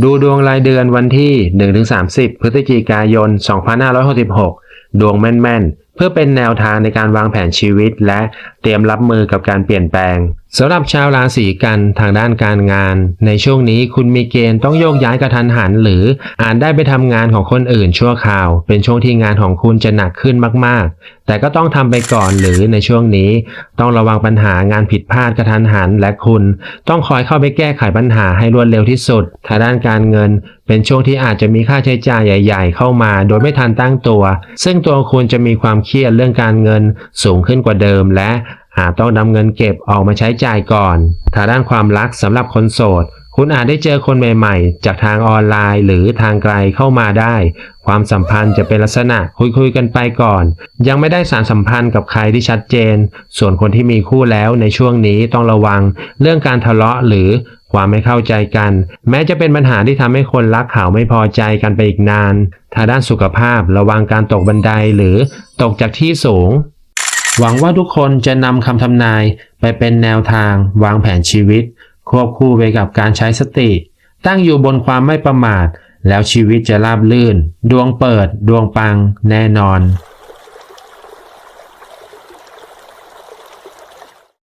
ดูดวงรายเดือนวันที่ 1-30 พฤศจิกายน 2566 ดวงแม่น ๆ เพื่อเป็นแนวทางในการวางแผนชีวิต และเตรียมรับมือกับการเปลี่ยนแปลง สำหรับชาวราศีกันทางด้านการงาน ในช่วงนี้คุณมีเกณฑ์ต้องโยกย้ายกระทันหัน หรืออาจได้ไปทำงานของคนอื่นชั่วคราว เป็นช่วงที่งานของคุณจะหนักขึ้นมากๆ แต่ก็ต้องทำไปก่อนหรือในช่วงนี้ ต้องระวังปัญหางานผิดพลาดกระทันหัน และคุณ ต้องคอยเข้าไปแก้ไขปัญหาให้รวดเร็วที่สุดทางด้านการเงิน เป็นช่วงที่อาจจะมีค่าใช้จ่ายใหญ่ ๆ เข้ามา โดยไม่ทันตั้งตัว ซึ่งตัวคุณจะมีความเครียดเรื่องการเงินสูงขึ้นกว่าเดิมและ อาจต้องนำเงินเก็บออกมาใช้จ่ายก่อนทางด้านความรักสำหรับคนโสด คุณอาจได้เจอคนใหม่ๆ จากทางออนไลน์หรือทางไกลเข้ามาได้ ความสัมพันธ์จะเป็นลักษณะคุยๆกันไปก่อน ยังไม่ได้สารสัมพันธ์กับใครที่ชัดเจน ส่วนคนที่มีคู่แล้วในช่วงนี้ต้องระวัง เรื่องการทะเลาะหรือความไม่เข้าใจกัน แม้จะเป็นปัญหาที่ทำให้คนรักเขาไม่พอใจกันไปอีกนานทางด้านสุขภาพระวังการตกบันไดหรือตกจากที่สูง หวังว่าทุกคนจะนำคำทำนายไปเป็นแนวทางวางแผนชีวิต ควบคู่ไปกับการใช้สติ ตั้งอยู่บนความไม่ประมาท แล้วชีวิตจะราบลื่น ดวงเปิด ดวงปัง แน่นอน